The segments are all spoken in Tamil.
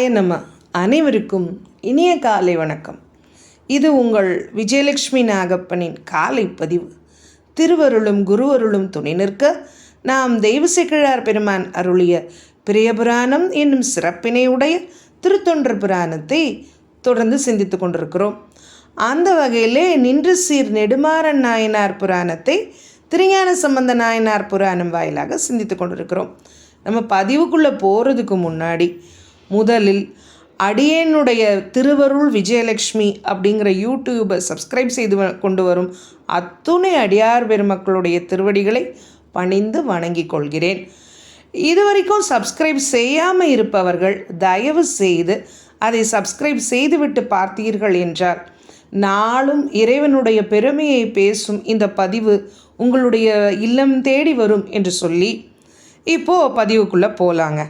சிவாய நம அனைவருக்கும் இனிய காலை வணக்கம். இது உங்கள் விஜயலட்சுமி நாகப்பனின் காலை பதிவு. திருவருளும் குருவருளும் துணை நிற்க நாம் தெய்வசேக்கிழார் பெருமான் அருளிய பிரியபுராணம் என்னும் சிறப்பினை உடைய புராணத்தை தொடர்ந்து சிந்தித்து கொண்டிருக்கிறோம். அந்த வகையிலே நின்று சீர் நெடுமாறன் நாயனார் புராணத்தை திருஞான சம்பந்த நாயனார் புராணம் வாயிலாக சிந்தித்து கொண்டிருக்கிறோம். நம்ம பதிவுக்குள்ளே போகிறதுக்கு முன்னாடி முதலில் அடியேனுடைய திருவருள் விஜயலட்சுமி அப்படிங்கிற யூடியூபை சப்ஸ்கிரைப் செய்து கொண்டு வரும் அத்துணை அடியார் பெருமக்களுடைய திருவடிகளை பணிந்து வணங்கிக் கொள்கிறேன். இதுவரைக்கும் சப்ஸ்கிரைப் செய்யாமல் இருப்பவர்கள் தயவு செய்து அதை சப்ஸ்கிரைப் செய்துவிட்டு பார்த்தீர்கள் என்றால் நாளும் இறைவனுடைய பெருமையை பேசும் இந்த பதிவு உங்களுடைய இல்லம் தேடி வரும் என்று சொல்லி இப்போது பதிவுக்குள்ளே போகலாங்க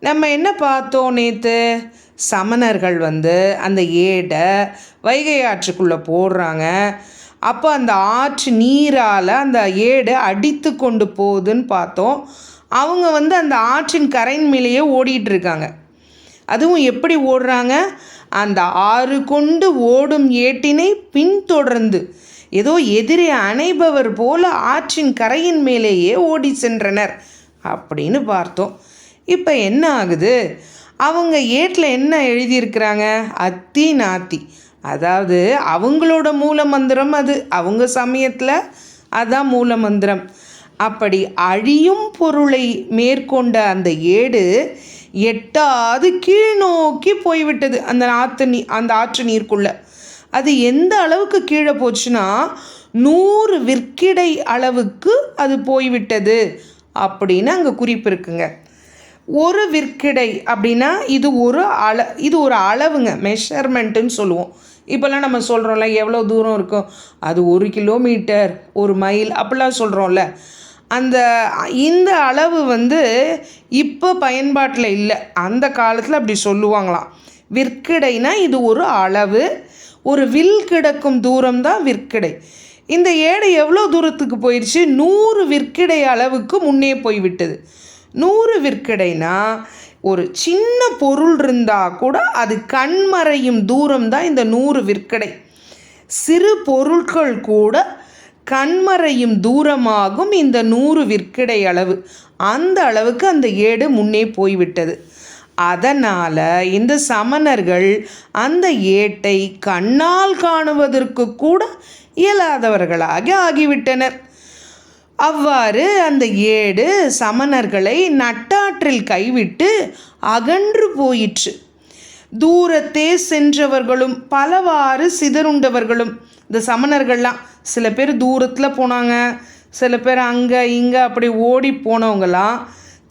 நம்ம என்ன பார்த்தோம் நேற்று சமணர்கள் வந்து அந்த ஏடை வைகை ஆற்றுக்குள்ளே போடுறாங்க. அப்போ அந்த ஆற்று நீரால் அந்த ஏடை அடித்து கொண்டு போகுதுன்னு பார்த்தோம். அவங்க வந்து அந்த ஆற்றின் கரையின் மேலேயே ஓடிட்டு இருக்காங்க. அதுவும் எப்படி ஓடுறாங்க? அந்த ஆறு கொண்டு ஓடும் ஏட்டினை பின்தொடர்ந்து. ஏதோ எதிரே அணைபவர் போல ஆற்றின் கரையின் மேலேயே ஓடி சென்றனர். அப்படின்னு பார்த்தோம். இப்போ என்ன ஆகுது? அவங்க ஏட்டில் என்ன எழுதியிருக்கிறாங்க? அத்தி நாத்தி. அதாவது அவங்களோட மூல மந்திரம் அது. அவங்க சமயத்தில் அதான் மூல மந்திரம். அப்படி அழியும் பொருளை மேற்கொண்ட அந்த ஏடு எட்டாவது கீழ் நோக்கி போய்விட்டது. அந்த ஆற்று நீ அந்த ஆற்று நீருக்குள்ள. அது எந்த அளவுக்கு கீழே போச்சுன்னா நூறு விற்கிடை அளவுக்கு அது போய்விட்டது. அப்படின்னு அங்கே குறிப்பு இருக்குங்க. ஒரு விற்கிடை அப்படின்னா இது ஒரு அள இது ஒரு அளவுங்க. மெஷர்மெண்ட்டுன்னு சொல்லுவோம். இப்போல்லாம் நம்ம சொல்கிறோம்ல எவ்வளோ தூரம் இருக்கும் அது ஒரு கிலோமீட்டர் ஒரு மைல் அப்படிலாம் சொல்கிறோம்ல அந்த இந்த அளவு வந்து இப்போ பயன்பாட்டில் இல்லை. அந்த காலத்தில் அப்படி சொல்லுவாங்களாம். விற்கிடைனா இது ஒரு அளவு. ஒரு வில் கிடக்கும் தூரம் தான் விற்கிடை. இந்த ஏடை எவ்வளோ தூரத்துக்கு போயிடுச்சு நூறு விற்கிடை அளவுக்கு முன்னே போய்விட்டது. நூறு விற்கடைனா ஒரு சின்ன பொருள் இருந்தால் கூட அது கண்மறையும் தூரம் தான் இந்த நூறு விற்கடை. சிறு பொருட்கள் கூட கண்மறையும் தூரமாகும் இந்த நூறு விற்கிடை அளவு. அந்த அளவுக்கு அந்த ஏடு முன்னே போய்விட்டது. அதனால் இந்த சமணர்கள் அந்த ஏட்டை கண்ணால் காணுவதற்கு கூட இயலாதவர்களாக ஆகிவிட்டனர். அவ்வாறு அந்த ஏடு சமணர்களை நட்டாற்றில் கைவிட்டு அகன்று போயிற்று. தூரத்தே சென்றவர்களும் பலவாறு சிதறுண்டவர்களும். இந்த சமணர்கள்லாம் சில பேர் தூரத்தில் போனாங்க. சில பேர் அங்கே இங்கே அப்படி ஓடி போனவங்களாம்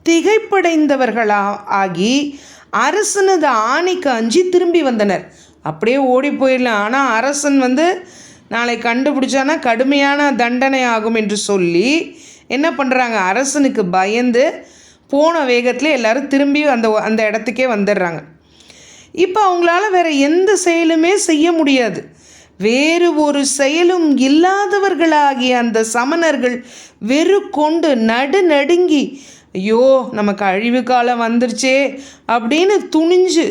திகைப்படைந்தவர்களா ஆகி அரசனது ஆணைக்கு அஞ்சி திரும்பி வந்தனர். அப்படியே ஓடி போயிடலாம். ஆனால் அரசன் வந்து நாளை கண்டுபிடிச்சானா கடுமையான தண்டனை ஆகும் என்று சொல்லி என்ன பண்ணுறாங்க அரசனுக்கு பயந்து போன வேகத்தில் எல்லாரும் திரும்பி அந்த அந்த இடத்துக்கே வந்துடுறாங்க. இப்போ அவங்களால வேற எந்த செயலுமே செய்ய முடியாது. வேறு ஒரு செயலும் இல்லாதவர்களாகிய அந்த சமணர்கள் வெறு கொண்டு நடு நடுங்கி ஐயோ நமக்கு அழிவு காலம் வந்துருச்சே அப்படின்னு துணிஞ்சு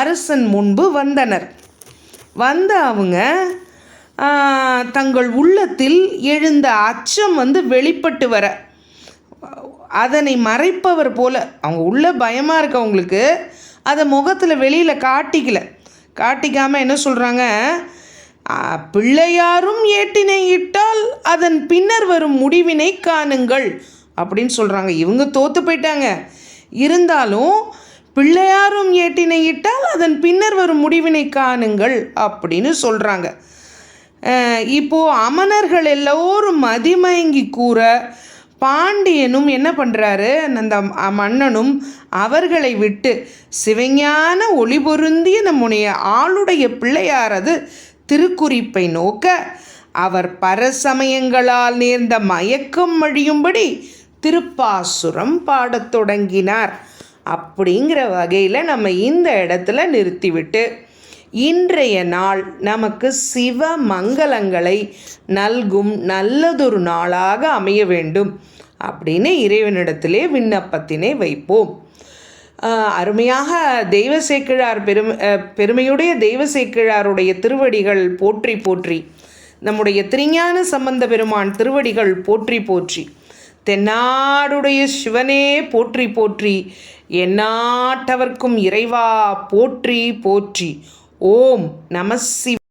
அரசன் முன்பு வந்தனர். வந்த அவங்க தங்கள் உள்ளத்தில் எழுந்த அச்சம் வந்து வெளிப்பட்டு வர. அதனை மறைப்பவர் போல அவங்க உள்ள பயமாக இருக்கவங்களுக்கு அதை முகத்தில் வெளியில் காட்டிக்கல. காட்டிக்காமல் என்ன சொல்கிறாங்க பிள்ளையாரும் ஏட்டினை இட்டால் அதன் பின்னர் வரும் முடிவினை காணுங்கள் அப்படின்னு சொல்கிறாங்க இவங்க தோத்து போயிட்டாங்க. இருந்தாலும் பிள்ளையாரும் ஏட்டினை இட்டால் அதன் பின்னர் வரும் முடிவினை காணுங்கள் அப்படின்னு சொல்கிறாங்க இப்போது இப்போ அமணர்கள் எல்லோரும் மதிமயங்கி கூற பாண்டியனும் என்ன பண்ணுறாரு அந்த மன்னனும் அவர்களை விட்டு சிவஞான ஒளி பொருந்திய நம்முடைய ஆளுடைய பிள்ளையாரது திருக்குறிப்பை நோக்க அவர் பரசமயங்களால் நேர்ந்த மயக்கம் அழியும்படி திருப்பாசுரம் பாடத் தொடங்கினார். அப்படிங்கிற வகையில் நம்ம இந்த இடத்துல நிறுத்திவிட்டு இன்றைய நாள் நமக்கு சிவ மங்களங்களை நல்கும் நல்லதொரு நாளாக அமைய வேண்டும் அப்படின்னு இறைவனிடத்திலே விண்ணப்பத்தினை வைப்போம். அருமையாக தெய்வ சேக்கிழார் பெருமையுடைய தெய்வ சேக்கிழாருடைய திருவடிகள் போற்றி போற்றி நம்முடைய திருஞான சம்பந்த பெருமான் திருவடிகள் போற்றி போற்றி தென்னாடுடைய சிவனே போற்றி போற்றி எந்நாட்டவர்க்கும் இறைவா போற்றி போற்றி. ஓம் நம சிவ